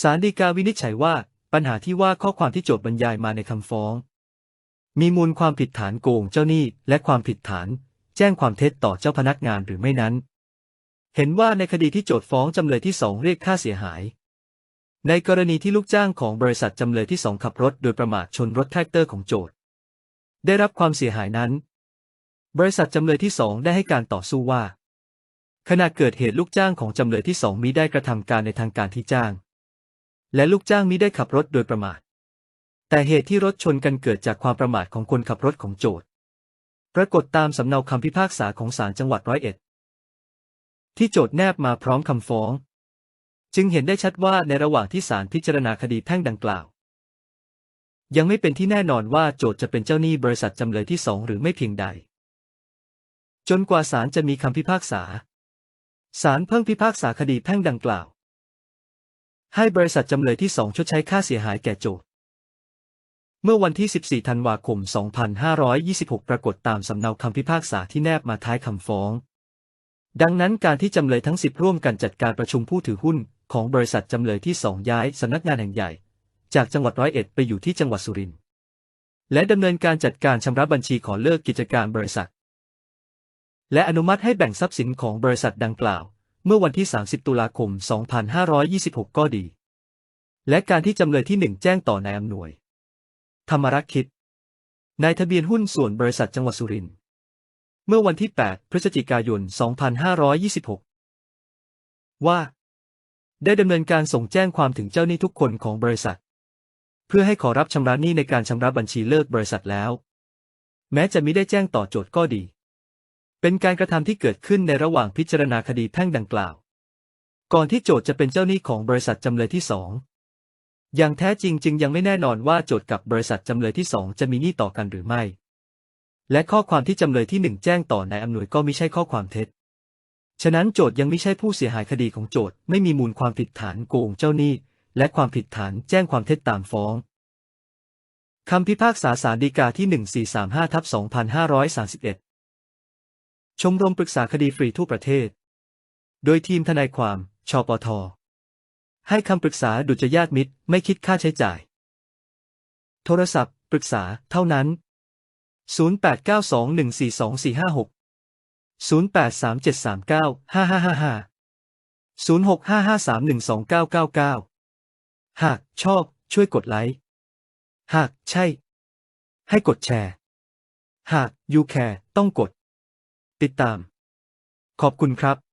ศาลฎีกาวินิจฉัยว่าปัญหาที่ว่าข้อความที่โจทย์บรรยายมาในคำฟ้อง มีมูลความผิดฐานโกงเจ้าหนี้และความผิดฐาน แจ้งความเท็จต่อเจ้าพนักงานหรือไม่นั้น เห็นว่าในคดีที่โจทย์ฟ้องจำเลยที่สองเรียกค่าเสียหาย ในกรณีที่ลูกจ้างของบริษัทจำเลยที่สองขับรถโดยประมาทชนรถแท็กเตอร์ของโจทย์ ได้รับความเสียหายนั้น บริษัทจำเลยที่สองได้ให้การต่อสู้ว่า ขณะเกิดเหตุลูกจ้างของจำเลยที่สองมิได้กระทำการในทางการที่จ้าง และลูกจ้างมิได้ขับรถโดยประมาท แต่เหตุที่รถชนกันเกิดจากความประมาทของคนขับรถของโจทย์ปรากฏตามสำเนาคำพิพากษาของศาลจังหวัดร้อยเอ็ด ที่โจทย์แนบมาพร้อมคำฟ้อง จึงเห็นได้ชัดว่าในระหว่างที่ศาลพิจารณาคดีแพ่งดังกล่าว ยังไม่เป็นที่แน่นอนว่าโจทย์จะเป็นเจ้าหนี้บริษัทจำเลยที่สองหรือไม่เพียงใด จนกว่าศาลจะมีคำพิพากษาศาลเพิ่งพิพากษาคดีแพ่งดังกล่าว ให้บริษัทจำเลยที่สองชดใช้ค่าเสียหายแก่โจทย์เมื่อวันที่ 14 ธันวาคม 2526 ปรากฏตามสำเนาคำพิพากษาที่แนบมาท้ายคำฟ้อง ดังนั้นการที่จำเลยทั้ง 10 ร่วมกันจัดการประชุมผู้ถือหุ้น ของบริษัทจำเลยที่ 2 ย้ายสำนักงานแห่งใหญ่ จากจังหวัดร้อยเอ็ดไปอยู่ที่จังหวัดสุรินทร์ และดำเนินการจัดการชำระบัญชีขอเลิกกิจการบริษัท และอนุมัติให้แบ่งทรัพย์สินของบริษัทดังกล่าว เมื่อวันที่ 30 ตุลาคม 2526 ก็ดี และการที่จำเลยที่1แจ้งต่อนายอำนวย ธรรมรักษ์คิด นายทะเบียนหุ้นส่วนบริษัทจังหวัดสุรินทร์เมื่อวันที่ 8 พฤศจิกายน 2526 ว่า ได้ดำเนินการส่งแจ้งความถึงเจ้าหนี้ทุกคนของบริษัท เพื่อให้ขอรับชำระหนี้ในการชำระบัญชีเลิกบริษัทแล้ว แม้จะมิได้แจ้งต่อโจทย์ก็ดี เป็นการกระทำที่เกิดขึ้นในระหว่างพิจารณาคดีแพ่งดังกล่าว ก่อนที่โจทย์จะเป็นเจ้าหนี้ของบริษัทจำเลยที่สองอย่างแท้จริงจึงยังไม่แน่นอนว่าโจทย์กับบริษัทจำเลยที่สองจะมีหนี้ต่อกันหรือไม่ และข้อความที่จำเลยที่หนึ่งแจ้งต่อนายอำนวยก็ไม่ใช่ข้อความเท็จ ฉะนั้นโจทย์ยังไม่ใช่ผู้เสียหายคดีของโจทย์ไม่มีมูลความผิดฐานโกงเจ้าหนี้ และความผิดฐานแจ้งความเท็จตามฟ้องคำพิพากษาศาลฎีกาที่ 1435ทับ2531 ชมรมปรึกษาคดีฟรีทั่วประเทศ โดยทีมทนายความ ชปท ให้คำปรึกษาดุจยาตมิตร ไม่คิดค่าใช้จ่าย โทรศัพท์ ปรึกษา เท่านั้น 0892142456 0837395555 0655312999 หากชอบ ช่วยกดไลค์ หากใช่ ให้กดแชร์ หาก you care ต้องกด ติดตาม ขอบคุณครับ